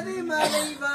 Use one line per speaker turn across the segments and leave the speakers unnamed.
Ave Maria.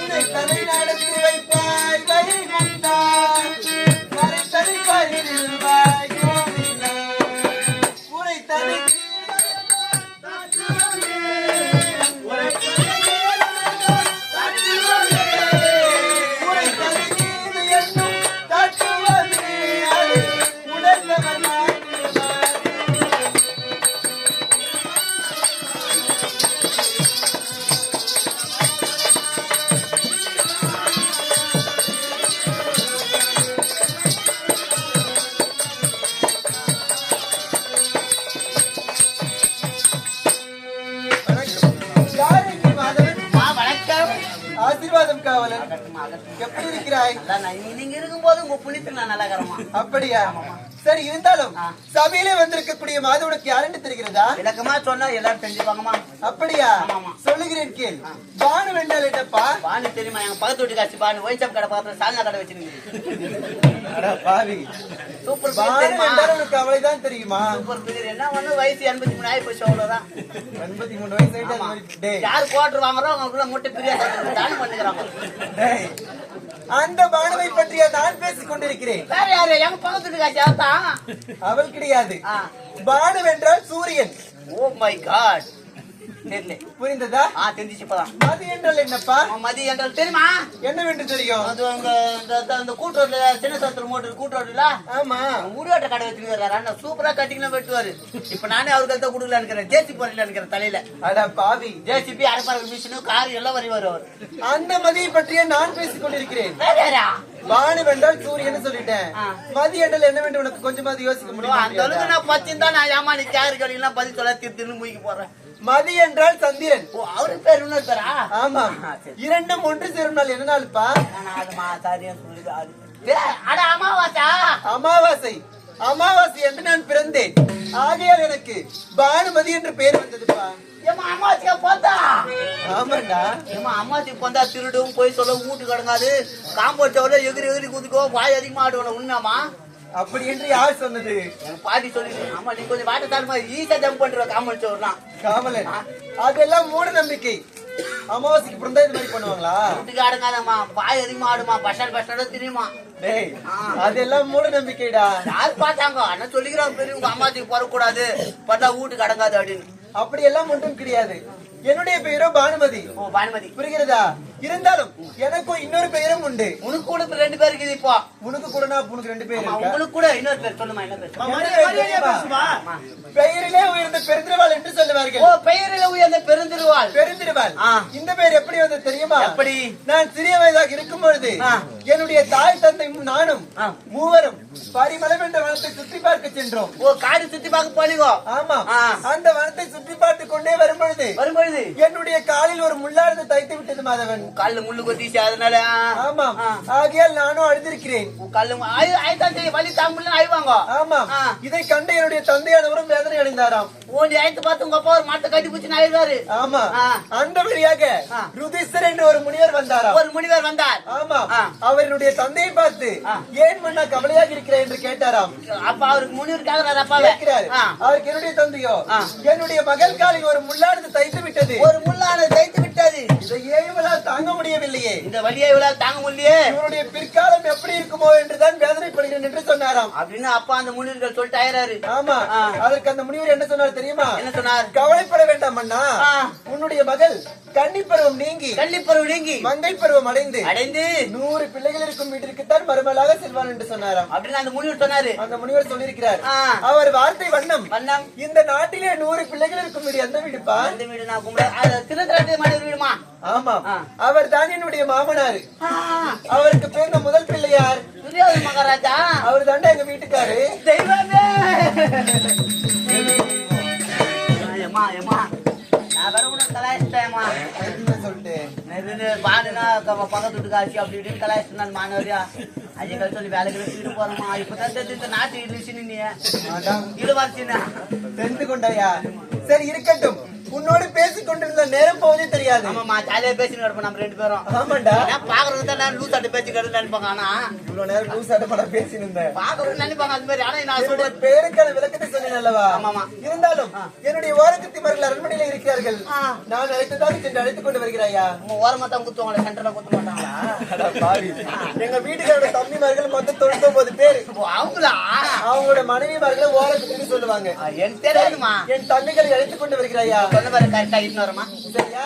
¡Mira esta vez! ஆசீர்வாதம் காவலன். எப்படி இருக்கிறாய்?
நான் நீங்க இருக்கும்போது உங்க புளித்து நான் நல்லா.
அப்படியா? சரி இருந்தாலும் சபையிலே வந்திருக்கக்கூடிய மாதவனுக்கு யாருன்னு தெரிகிறதா?
விளக்கமா சொன்னா எல்லாரும் தெரிஞ்சுப்பாங்கம்மா.
அப்படியா. சொல்லுகிறேன் கேள். பானு வென்றால் என்னப்பா?
பானு தெரியுமா? எங்க பக்கத்து வீட்டு காட்சி பானு. ஒயிட் கடை பக்கத்துல சால்னா கடை வச்சிருக்கீங்க
பாவி.
சூப்பர்
பானு வென்றால் உனக்கு அவளைதான் தெரியுமா?
சூப்பர் பேர் என்ன ஒண்ணு? வயசு எண்பத்தி மூணு ஆகி போச்சு அவ்வளவுதான்.
எண்பத்தி மூணு வயசு
யார் குவார்டர் வாங்குறோம் அவங்களுக்குள்ள முட்டை பிரியா தானம் பண்ணுகிறாங்க.
அந்த பானுவை பற்றிய நான் பேசிக் கொண்டிருக்கிறேன்.
வேற யாரு? எங்க பக்கத்து
அவள் கிடையாது. பானு வென்றால் சூரியன்.
ஓ மை காட் தெரியல.
புரிந்ததா?
ஆ தெரிஞ்சிச்சு இப்பதான்.
அது என்றால் என்னப்பா?
மதியம் என்றால் தெரியுமா?
என்னவென்று தெரியும்?
அது அங்க இந்த கூட்டுரோட்ல சின்ன மோட்டர் கூட்டுரோட்ல
ஆமா.
ஊரோட்ட கடை வச்சிருக்காரு அண்ணா. சூப்பரா கட்டிங்ல வெட்டுவாரு. இப்ப நானே அவருக்கு தான் கொடுக்கல நினைக்கிறேன் ஜேசி போறல நினைக்கிறேன் தலையில.
அட பாவி.
ஜேசிபி மிஷினு கார் எல்லாம் வரைவாரு அவர்.
அந்த மதியை பற்றிய நான் பேசிக் கொண்டிருக்கிறேன் பானு வென்றால் சூரியன் சொல்லிட்டேன். மதி என்றால் என்னவென்று உனக்கு கொஞ்சமாவது யோசிக்க
அந்த
முடியுமா?
அளவுக்கு நான் பச்சிருந்தா நான் ஏமா நீ கேரு கடையெல்லாம் பதில் சொல்ல திருத்தின்னு மூய்க்கு போறேன்.
மதி என்றால் சந்திரன்
அவரு பேர் பேரா
ஆமா. இரண்டும் ஒன்று சேரும் நாள். என்ன நாள்ப்பா?
அமாவாசா.
அமாவாசை. அமாவாசை என்று நான் பிறந்தேன். ஆகையால் எனக்கு பானுமதி என்று பெயர் வந்ததுப்பா.
ஏமா அமாவாசையா போந்தா?
ஆமாண்டா.
ஏமா அம்மாச்சி போந்தா திருடும் போய் சொல்ல வீட்டு கிடங்காது. காம்பவுண்ட் எவ்வளோ எகிரி எகிரி குதிக்கோ வாய் அதிகமா ஆடுவோம் உண்மையாமா
அப்படி என்று யார் சொன்னது?
என் பாட்டி சொல்லி ஆமா நீ கொஞ்சம் வாட்ட தாழ்மா ஈஸியா ஜம்ப் பண்ற காம்பவுண்ட் சோர்லாம்
காவலன் அதெல்லாம் மூட நம்பிக்கை. அமாவாசைக்கு பிறந்தா இது மாதிரி பண்ணுவாங்களா?
வீட்டுக்கு ஆடுங்காதம்மா வாய் அதிகமா ஆடுமா பஸ் ஸ்டாண்ட் தெரியுமா?
டேய் அதெல்லாம் மூட நம்பிக்கைடா.
யார் பார்த்தாங்க? அண்ணன் சொல்லிக்கிறாங்க பெரியவங்க அம்மாச்சிக்கு போறக்கூடாது பண்ணா வீட்டுக்கு அடங்காது அப்படின்னு.
அப்படியெல்லாம் ஒன்றும் கிடையாது. என்னுடைய பெயரோ பானுமதி.
ஓ பானுமதி.
புரிகிறதா? இருந்தாலும் எனக்கும் இன்னொரு பெயரும் உண்டு
உனக்கு கூட இப்ப ரெண்டு பேர் இருக்குது இப்போ
உனக்கு கூட நான் உனக்கு ரெண்டு பேர்?
உங்களுக்கு கூட இன்னொரு பேர் சொல்லுமா என்ன பேர்?
பெயரிலே உயர்ந்த பெருந்திருவாள் என்று
ஓ
சொல்லுவார்கள்
பெயரில் உயர்ந்த பெருந்திருவாள்
பெருந்திருவாள். இந்த பெயர் எப்படி வந்தது தெரியுமா
எப்படி?
நான் சிறிய வயதாக இருக்கும் பொழுது. என்னுடைய தாய் தந்தை நானும். மூவரும் பரிமளம் என்ற வனத்தை சுற்றி பார்க்க சென்றோம்
ஓ காடு சுத்தி பார்க்க போனீங்க
ஆமா. அந்த வனத்தை சுற்றி பார்த்து கொண்டே வரும் பொழுது
வரும்பொழுது
என்னுடைய காலில் ஒரு முள்ளானது தைத்து விட்டது மாதவன்
கால்ல முள்ளு கொத்திச்சு அதனால ஆ.
ஆமாம்
ஆ.
ஆகையால் நானும் அழுதிருக்கிறேன்
கால்ல மு- ஆயு- ஆயுதான் செய்ய வலி தாங்க ஆய்வாங்க
ஆமாம்
ஆ.
இதை கண்ட என்னுடைய தந்தையானவரும் வேதனை அடைந்தாராம்
ஓடி ஆயத்து பார்த்து உங்க அப்பா ஒரு மாட்டை கட்டி பிடிச்சு ஆயிடுவாரு
ஆமா. அந்த வழியாக. ருதிஸ்தர் என்று ஒரு முனிவர் வந்தாராம்
ஒரு முனிவர் வந்தார்
ஆமா. அவருடைய தந்தையை பார்த்து. ஏன் மன்னா கவலையாக இருக்கிறேன் என்று கேட்டாராம்
அப்ப அவருக்கு முனிவர் கேக்குறாரு அப்பாவே
கேட்கிறார். அவருக்கு என்னுடைய தந்தையோ. என்னுடைய மகள் காலில் ஒரு முள்ளானது தைத்து விட்டது
ஒரு முள்ளான தைத்து விட்டது
இதை ஏழுவலால் தாங்க முடியவில்லையே.
இந்த வலியை இவளால் தாங்க முடியலையே.
இவருடைய பிற்காலம் எப்படி இருக்குமோ என்றுதான் வேதனைப்படுகிறேன் என்று சொன்னாராம்.
அப்படின்னு அப்பா அந்த முனிவர்கள் சொல்லிட்டு ஆயிராரு
ஆமா. அதற்கு அந்த முனிவர் என்ன சொன்னார் தெரியுமா?
என்ன சொன்னார்?
கவலைப்பட வேண்டாம் அண்ணா. உன்னுடைய மகள் கன்னி பருவம் நீங்கி
கள்ளிப்பருவ நீங்கி
மங்கை பருவம் அடைந்து
அடைந்து
நூறு பிள்ளைகள் இருக்கும் வீட்டிற்குத்தான் மருமலாக செல்வான் என்று சொன்னாராம்.
அப்படின்னு அந்த முனிவர் சொன்னாரு.
அந்த முனிவர் சொல்லியிருக்கிறார். அவர் வார்த்தை வண்ணம்
வண்ணம்.
இந்த நாட்டிலே நூறு பிள்ளைகள் இருக்கும் வீடு எந்த வீடுப்பா?
அந்த வீடு நான் கும்பிட திருத்தராட்டி மனிதர் வீடுமா
ஆமா. அவர் தான் என்னுடைய மாமனார். அவருக்கு பிறந்த முதல் பிள்ளையார்
துரியோதன மகாராஜா.
அவர் தாண்டா எங்க வீட்டுக்காரு.
தெய்வமே. ஏமா ஏமா நான் வேற கூட கலாய்ச்சிட்டேம்மா.
என்ன சொல்லிட்டு
இது? பாடுனா பக்கத்து வீட்டுக்கு ஆச்சு அப்படி இப்படின்னு கலாய்ச்சிட்டு மாணவரியா. அஜய் கல் சொல்லி வேலைக்கு வீடு போறோமா இப்பதான் தெரிஞ்சு இந்த நாட்டு இட்லிச்சு நீ இழுவாச்சின்னா.
தெரிந்து கொண்டாயா? சரி இருக்கட்டும். உன்னோடு பேசிக் கொண்டிருந்த நேரம் போவதே தெரியாது.
ஆமாமா ஜாலியா பேசின்னு கிடப்போம் நம்ம ரெண்டு பேரும்.
ஆமாண்டா.
நான் பாக்குறது தான் லூஸ் ஆட்டு பேச்சு நினைப்பாங்க ஆனா.
இவ்வளவு நேரம் லூஸ் ஆட்டப்பட பேசினிருந்தேன்
பாக்குறது நினைப்பாங்க அந்த மாதிரி. ஆனா நான் சொல்றேன்
பேருக்கான விளக்கத்தை சொன்னேன் அல்லவா?
ஆமாமா.
இருந்தாலும் என்னுடைய ஓரக்கத்திமார்கள் அரண்மனையில இருக்கிறார்கள். நான் அழைத்ததாக சென்று அழைத்துக் கொண்டு வருகிறாயா?
நம்ம ஓரமா தான் குத்துவாங்களே சென்டர்ல குத்த மாட்டாங்களா.
எங்க வீட்டுக்காரோட தம்பிமார்கள் மொத்தம் தொண்ணூத்தி ஒன்பது பேரு
அவங்களா?
அவங்களோட மனைவிமார்களை ஓரக்கத்துக்கு சொல்லுவாங்க.
எனக்கு தெரியாதுமா
என் தங்கைகளை அழைத்துக் கொண்டு வருகிறாயா?
சொன்ன மாதிரி கரெக்டா இன்னொருமா
சரியா?